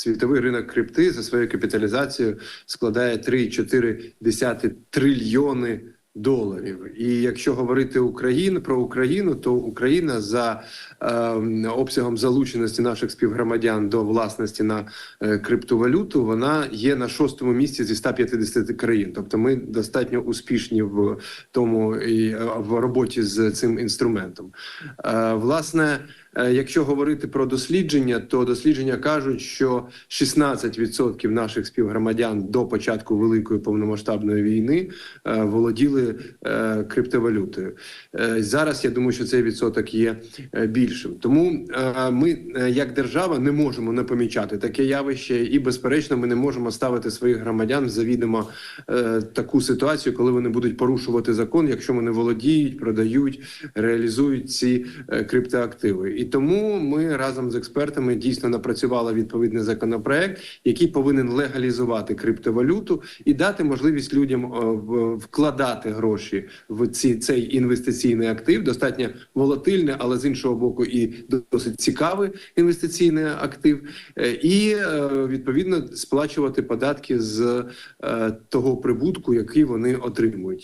світовий ринок крипти за своєю капіталізацією складає 3,4 трильйони доларів. І якщо говорити Україну про Україну, то Україна за е, обсягом залученості наших співгромадян до власності на е, криптовалюту, вона є на шостому місці зі 150 країн. Тобто, ми достатньо успішні в тому і е, в роботі з цим інструментом. Е, власне. Е, Якщо говорити про дослідження, то дослідження кажуть, що 16% наших співгромадян до початку великої повномасштабної війни е, е, криптовалютою. Е, Зараз я думаю, що цей відсоток є е, більшим. Тому ми, як держава, не можемо не помічати таке явище, і безперечно, ми не можемо ставити своїх громадян завідомо е, таку ситуацію, коли вони будуть порушувати закон, якщо вони володіють, продають, реалізують ці криптоактиви. І тому ми разом з експертами дійсно напрацювали відповідний законопроект, який повинен легалізувати криптовалюту і дати можливість людям е, в- вкладати гроші в ці цей інвестиційний актив. Достатньо волатильне, але з іншого боку, і досить цікавий інвестиційний актив, Е, і е, відповідно сплачувати податки з е, того прибутку, який вони отримують.